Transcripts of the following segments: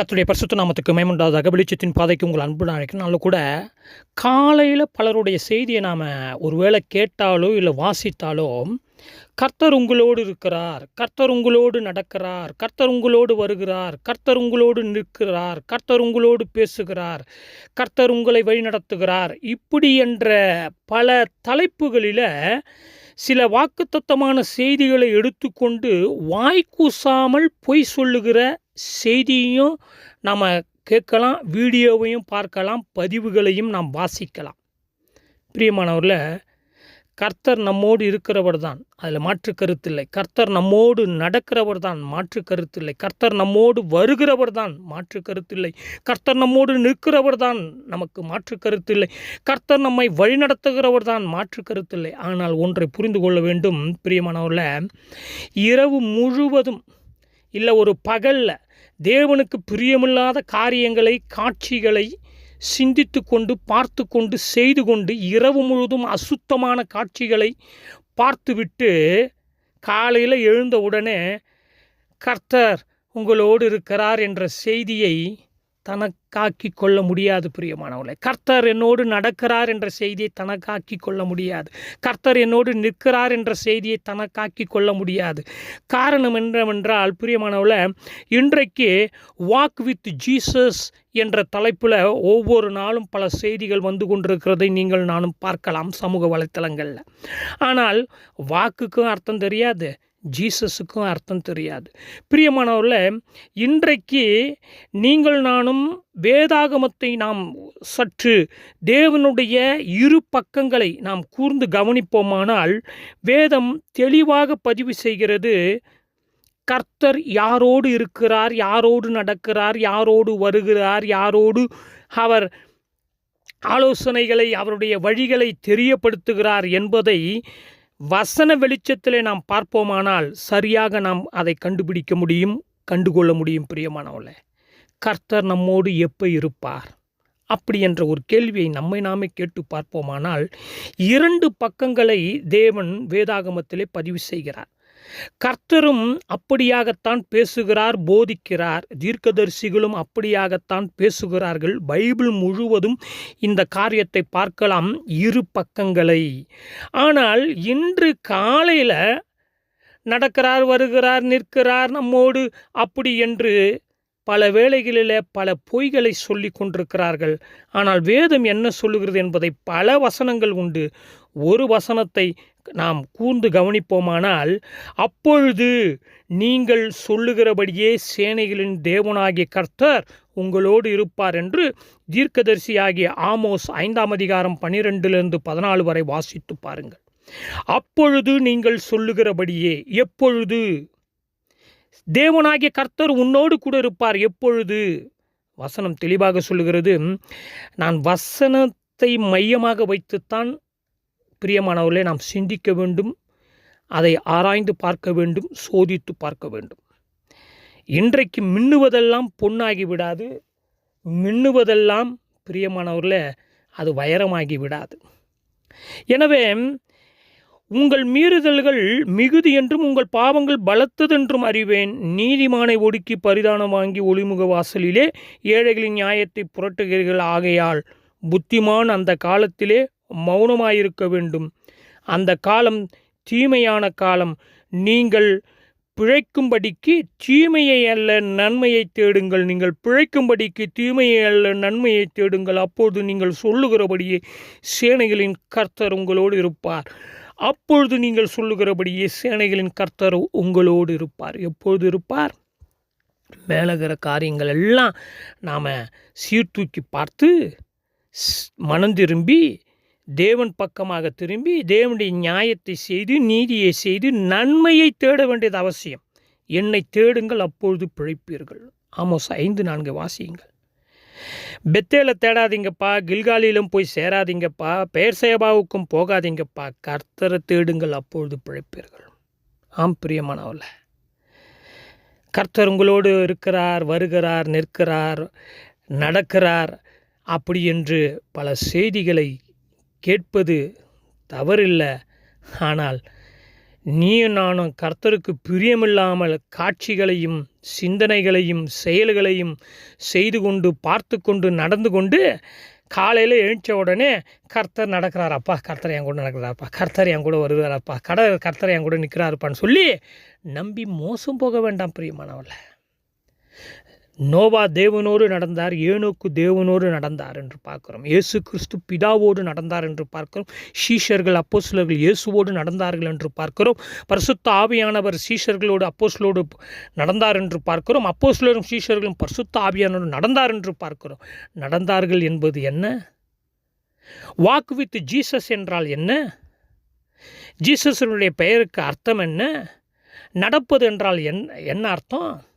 கத்துடைய பரிசுத்த நாமத்துக்கு மேம்படாதாக வெளிச்சத்தின் பாதைக்கு உங்கள் அன்பு அழைக்கணும் கூட காலையில் பலருடைய செய்தியை நாம் ஒருவேளை கேட்டாலோ இல்லை வாசித்தாலோ கர்த்தர் உங்களோடு இருக்கிறார் கர்த்தர் உங்களோடு நடக்கிறார் கர்த்தர் உங்களோடு வருகிறார் கர்த்தர் உங்களோடு நிற்கிறார் கர்த்தர் உங்களோடு பேசுகிறார் கர்த்தர் உங்களை வழிநடத்துகிறார் இப்படி என்ற பல தலைப்புகளில் சில வாக்குத்தத்தமான செய்திகளை எடுத்துக்கொண்டு வாய் கூசாமல் பொய் சொல்லுகிற செய்தியையும் நாம் கேட்கலாம் வீடியோவையும் பார்க்கலாம் பதிவுகளையும் நாம் வாசிக்கலாம். பிரியமானவரில் கர்த்தர் நம்மோடு இருக்கிறவர் தான் அதில் மாற்று கருத்தில்லை கர்த்தர் நம்மோடு நடக்கிறவர் தான் மாற்று கருத்தில்லை கர்த்தர் நம்மோடு வருகிறவர் தான் மாற்று கருத்தில்லை கர்த்தர் நம்மோடு நிற்கிறவர் தான் நமக்கு மாற்று கருத்தில்லை கர்த்தர் நம்மை வழிநடத்துகிறவர் தான் மாற்று கருத்தில்லை ஆனால் ஒன்றை புரிந்து கொள்ள வேண்டும் பிரியமானவரில் இரவு முழுவதும் இல்லை ஒரு பகலில் தேவனுக்கு பிரியமில்லாத காரியங்களை காட்சிகளை சிந்தித்து கொண்டு பார்த்து கொண்டு செய்து கொண்டு இரவு முழுவதும் அசுத்தமான காட்சிகளை பார்த்துவிட்டு காலையில் எழுந்த உடனே கர்த்தர் உங்களோடு இருக்கிறார் என்ற செய்தியை தனக்காக்கி கொள்ள முடியாது பிரியமானவர்களே. கர்த்தர் என்னோடு நடக்கிறார் என்ற செய்தியை தனக்காக்கி கொள்ள முடியாது. கர்த்தர் என்னோடு நிற்கிறார் என்ற செய்தியை தனக்காக்கி கொள்ள முடியாது. காரணம் என்னவென்றால் பிரியமானவர்களே இன்றைக்கு வாக் வித் ஜீசஸ் என்ற தலைப்பில் ஒவ்வொரு நாளும் பல செய்திகள் வந்து கொண்டிருக்கிறதை நீங்கள் நானும் பார்க்கலாம் சமூக வலைத்தளங்களில். ஆனால் வாக்குக்கும் அர்த்தம் தெரியாது. ஜீசஸுக்கும் அர்த்தம் தெரியாது. பிரியமானவரில் இன்றைக்கு நீங்கள் நானும் வேதாகமத்தை நாம் சற்று தேவனுடைய இரு பக்கங்களை நாம் கூர்ந்து கவனிப்போமானால் வேதம் தெளிவாக பதிவு செய்கிறது கர்த்தர் யாரோடு இருக்கிறார் யாரோடு நடக்கிறார் யாரோடு வருகிறார் யாரோடு அவர் ஆலோசனைகளை அவருடைய வழிகளை தெரியப்படுத்துகிறார் என்பதை வசன வெளிச்சத்திலே நாம் பார்ப்போமானால் சரியாக நாம் அதை கண்டுபிடிக்க முடியும் கண்டுகொள்ள முடியும் பிரியமானவளை கர்த்தர் நம்மோடு எப்போ இருப்பார்? அப்படி என்ற ஒரு கேள்வியை நம்மை நாமே கேட்டு பார்ப்போமானால் இரண்டு பக்கங்களை தேவன் வேதாகமத்திலே பதிவு செய்கிறார். கர்த்தரும் அப்படியாகத்தான் பேசுகிறார் போதிக்கிறார். தீர்க்கதரிசிகளும் அப்படியாகத்தான் பேசுகிறார்கள். பைபிள் முழுவதும் இந்த காரியத்தை பார்க்கலாம் இரு பக்கங்களை. ஆனால் இன்று காலையில் நடக்கிறார் வருகிறார் நிற்கிறார் நம்மோடு அப்படி என்று பல வேளைகளில் பல பொய்களை சொல்லி கொண்டிருக்கிறார்கள். ஆனால் வேதம் என்ன சொல்லுகிறது என்பதை பல வசனங்கள் உண்டு. ஒரு வசனத்தை நாம் கூர்ந்து கவனிப்போமானால் அப்பொழுது நீங்கள் சொல்லுகிறபடியே சேனைகளின் தேவனாகிய கர்த்தர் உங்களோடு இருப்பார் என்று தீர்க்கதரிசியாகிய ஆமோஸ் ஐந்தாம் அதிகாரம் பனிரெண்டிலிருந்து பதினாலு வரை வாசித்து பாருங்கள். அப்பொழுது நீங்கள் சொல்லுகிறபடியே எப்பொழுது? தேவனாகிய கர்த்தர் உன்னோடு கூட இருப்பார் எப்பொழுது? வசனம் தெளிவாக சொல்லுகிறது நான் வசனத்தை மையமாக வைத்துத்தான் பிரியமானவர்களே நாம் சிந்திக்க வேண்டும் அதை ஆராய்ந்து பார்க்க வேண்டும் சோதித்து பார்க்க வேண்டும். இன்றைக்கு மின்னுவதெல்லாம் பொன்னாகி விடாது. மின்னுவதெல்லாம் பிரியமானவர்களே அது வைரமாகி விடாது. எனவே உங்கள் மீறுதல்கள் மிகுதி என்றும் உங்கள் பாவங்கள் பலத்ததென்றும் அறிவேன். நீதிமானை ஒடுக்கி பரிதானம் வாங்கி ஒளிமுக வாசலிலே ஏழைகளின் நியாயத்தை புரட்டுகிறீர்கள். ஆகையால் புத்திமான் அந்த காலத்திலே மௌனமாயிருக்க வேண்டும். அந்த காலம் தீமையான காலம். நீங்கள் பிழைக்கும்படிக்கு தீமையை அல்ல நன்மையை தேடுங்கள். நீங்கள் பிழைக்கும்படிக்கு தீமையை அல்ல நன்மையை தேடுங்கள். அப்பொழுது நீங்கள் சொல்லுகிறபடியே சேனைகளின் கர்த்தர் உங்களோடு இருப்பார். அப்பொழுது நீங்கள் சொல்லுகிறபடியே சேனைகளின் கர்த்தர் உங்களோடு இருப்பார். எப்பொழுது இருப்பார்? மேலகிற காரியங்கள் எல்லாம் நாம் சீர்தூக்கி பார்த்து மனம் திரும்பி தேவன் பக்கமாக திரும்பி தேவனுடைய நியாயத்தை செய்து நீதியை செய்து நன்மையை தேட வேண்டியது அவசியம். என்னை தேடுங்கள் அப்பொழுது பிழைப்பீர்கள். ஆமோஸ் ஐந்து நான்கு வாசியுங்கள். பெத்தேல தேடாதீங்கப்பா கில்காலிலும் போய் சேராதீங்கப்பா பெயர் சேபாவுக்கும் போகாதீங்கப்பா கர்த்தரை தேடுங்கள் அப்பொழுது பிழைப்பீர்கள். ஆம் பிரியமானவல்ல கர்த்தர் உங்களோடு இருக்கிறார் வருகிறார் நிற்கிறார் நடக்கிறார் அப்படி என்று பல செய்திகளை கேட்பது தவறில்லை. ஆனால் நீயும் நானும் கர்த்தருக்கு பிரியமில்லாமல் காட்சிகளையும் சிந்தனைகளையும் செயல்களையும் செய்து கொண்டு பார்த்து கொண்டு நடந்து கொண்டு காலையில் எழுந்த உடனே கர்த்தர் நடக்கிறாரப்பா கர்த்தர் என் கூட நடக்கிறாரப்பா கர்த்தர் என் கூட வருகிறாரப்பா கட கர்த்தர் என் கூட நிற்கிறாருப்பான்னு சொல்லி நம்பி மோசம் போக வேண்டாம் பிரியமானவர்கள. நோவா தேவனோடு நடந்தார் ஏனோக்கு தேவனோடு நடந்தார் என்று பார்க்கிறோம். இயேசு கிறிஸ்து பிதாவோடு நடந்தார் என்று பார்க்கிறோம். சீஷர்கள் அப்போஸ்லர்கள் இயேசுவோடு நடந்தார்கள் என்று பார்க்கிறோம். பரிசுத்த ஆவியானவர் சீஷர்களோடு அப்போஸ்லோடு நடந்தார் என்று பார்க்கிறோம். அப்போஸ்லரும் சீஷர்களும் பரிசுத்த ஆவியானோடு நடந்தார் என்று பார்க்கிறோம். நடந்தார்கள் என்பது என்ன? வாக் வித் ஜீசஸ் என்றால் என்ன? ஜீசஸனுடைய பெயருக்கு அர்த்தம் என்ன? நடப்பது என்றால் என் என்ன அர்த்தம்?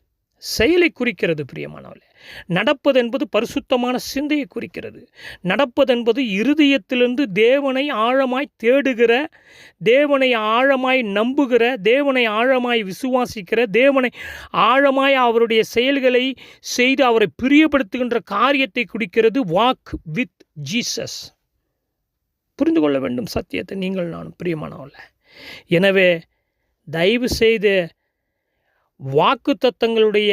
செயலை குறிக்கிறது பிரியமானவளே நடப்பது என்பது பரிசுத்தமான சிந்தையை குறிக்கிறது. நடப்பதென்பது இருதயத்திலிருந்து தேவனை ஆழமாய் தேடுகிற தேவனை ஆழமாய் நம்புகிற தேவனை ஆழமாய் விசுவாசிக்கிற தேவனை ஆழமாய் அவருடைய செயல்களை செய்து அவரை பிரியப்படுத்துகின்ற காரியத்தை குறிக்கிறது வாக் வித் ஜீசஸ் புரிந்து கொள்ள வேண்டும் சத்தியத்தை நீங்கள் நான் பிரியமானவல்ல எனவே தயவு செய்து வாக்கு தத்தங்களுடைய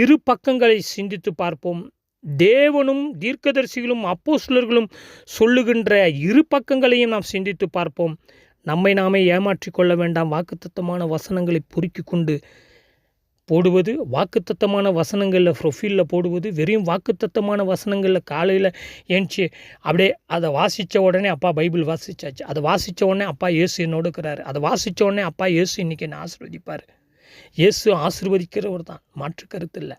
இரு பக்கங்களை சிந்தித்து பார்ப்போம். தேவனும் தீர்க்கதரிசிகளும் அப்போஸ்லர்களும் சொல்லுகின்ற இரு பக்கங்களையும் நாம் சிந்தித்து பார்ப்போம். நம்மை நாமே ஏமாற்றி கொள்ள வேண்டாம். வாக்குத்தத்தமான வசனங்களை பொறுக்கி கொண்டு போடுவது வாக்குத்தத்தமான வசனங்களில் ப்ரொஃபைலில் போடுவது வெறும் வாக்குத்தத்தமான வசனங்களில் காலையில் ஏன்ச்சி அப்படியே அதை வாசித்த உடனே அப்பா பைபிள் வாசிச்சாச்சு. அதை வாசித்த உடனே அப்பா இயேசு என்னோடுக்கிறாரு அதை வாசித்த உடனே அப்பா இயேசு இன்றைக்கி என்ன ஆசிர்வதிப்பார். இயேசு ஆசிர்வதிக்கிறவர் தான் மாற்று கருத்து இல்லை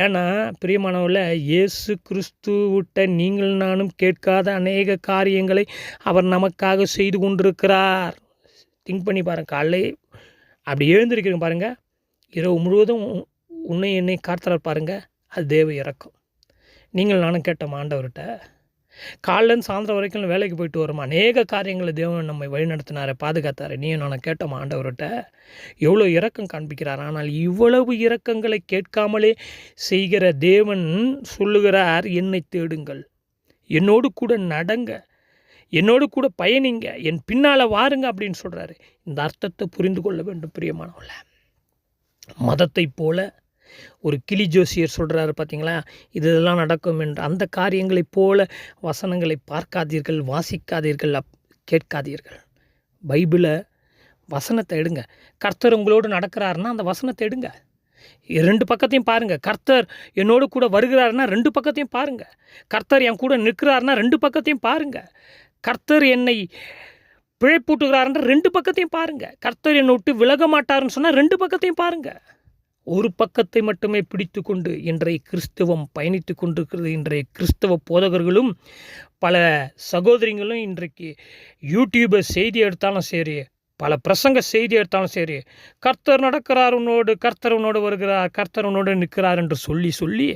ஏன்னா பிரியமானவில் இயேசு கிறிஸ்து விட்ட நீங்கள் நானும் கேட்காத அநேக காரியங்களை அவர் நமக்காக செய்து கொண்டிருக்கிறார். திங்க் பண்ணி பாருங்கள் காலையில் அப்படி எழுந்திருக்கிறீங்க பாருங்கள் இரவு முழுவதும் உன்னை என்னை காத்தலார் பாருங்கள் அது தேவ இறக்கும். நீங்கள் நானும் கேட்டோம் ஆண்டவர்கிட்ட காலிலேருந்து சாயந்தரம் வரைக்கும் வேலைக்கு போயிட்டு வரோம்? அநேக காரியங்களை தேவன் நம்மை வழிநடத்தினார் பாதுகாத்தார். நீயும் நான் கேட்டோம் ஆண்டவர்கிட்ட? எவ்வளோ இரக்கம் காண்பிக்கிறார். ஆனால் இவ்வளவு இரக்கங்களை கேட்காமலே செய்கிற தேவன் சொல்லுகிறார் என்னை தேடுங்கள். என்னோடு கூட நடங்க. என்னோடு கூட பயணிங்க. என் பின்னால் வாருங்க அப்படின்னு சொல்கிறாரு இந்த அர்த்தத்தை புரிந்து கொள்ள வேண்டும் பிரியமானவங்கள மதத்தை போல ஒரு கிளி ஜோசியர் சொல்கிறாரு பார்த்தீங்களா இதெல்லாம் நடக்கும் என்று அந்த காரியங்களைப் போல வசனங்களை பார்க்காதீர்கள் வாசிக்காதீர்கள் அப் கேட்காதீர்கள். பைபிளை வசனத்தை எடுங்க. கர்த்தர் உங்களோடு நடக்கிறாருன்னா அந்த வசனத்தை எடுங்க. ரெண்டு பக்கத்தையும் பாருங்கள் கர்த்தர் என்னோடு கூட வருகிறாருன்னா ரெண்டு பக்கத்தையும் பாருங்கள் கர்த்தர் என் கூட நிற்கிறாருன்னா ரெண்டு பக்கத்தையும் பாருங்கள் கர்த்தர் என்னை பிழைப்பூட்டுகிறாருன்ற ரெண்டு பக்கத்தையும் பாருங்கள் கர்த்தர் என்னை விட்டு விலக மாட்டாருன்னு சொன்னால் ரெண்டு பக்கத்தையும் பாருங்கள் ஒரு பக்கத்தை மட்டுமே பிடித்து கொண்டு இன்றைய கிறிஸ்தவம் பயணித்து கொண்டிருக்கிறது. இன்றைய கிறிஸ்தவ போதகர்களும் பல சகோதரிகளும் இன்றைக்கு யூடியூபை செய்தி எடுத்தாலும் சரி பல பிரசங்க செய்தி எடுத்தாலும் சரி கர்த்தர் நடக்கிறார் உன்னோடு கர்த்தர் உன்னோடு வருகிறார் கர்த்தர் உன்னோடு நிற்கிறார் என்று சொல்லி சொல்லி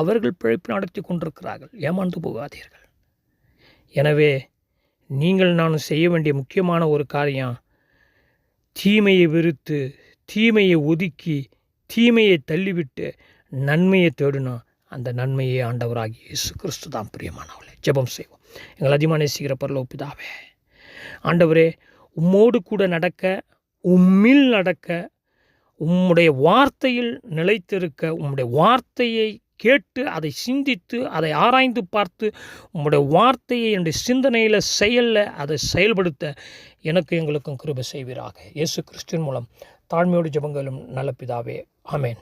அவர்கள் பிழைப்பு நடத்தி கொண்டிருக்கிறார்கள். ஏமாந்து போகாதீர்கள். எனவே நீங்கள் நான் செய்ய வேண்டிய முக்கியமான ஒரு காரியம் தீமையை வெறுத்து தீமையை ஒதுக்கி தீமையை தள்ளிவிட்டு நன்மையை தேடணும் அந்த நன்மையை ஆண்டவராகி இயேசு கிறிஸ்து தான் பிரியமானவளை ஜெபம் செய்வோம். எங்கள் அதிகமாக நேசிக்கிற பரலோ பிதாவே ஆண்டவரே உம்மோடு கூட நடக்க உம்மில் நடக்க உம்முடைய வார்த்தையில் நிலைத்திருக்க உம்முடைய வார்த்தையை கேட்டு அதை சிந்தித்து அதை ஆராய்ந்து பார்த்து உம்முடைய வார்த்தையை என்னுடைய சிந்தனையில் செயலில் அதை செயல்படுத்த எனக்கு எங்களுக்கும் கிருபை செய்வீராக. இயேசு கிறிஸ்டின் மூலம் தாழ்மையோடு ஜபங்களும் நல்ல பிதாவே ஆமேன்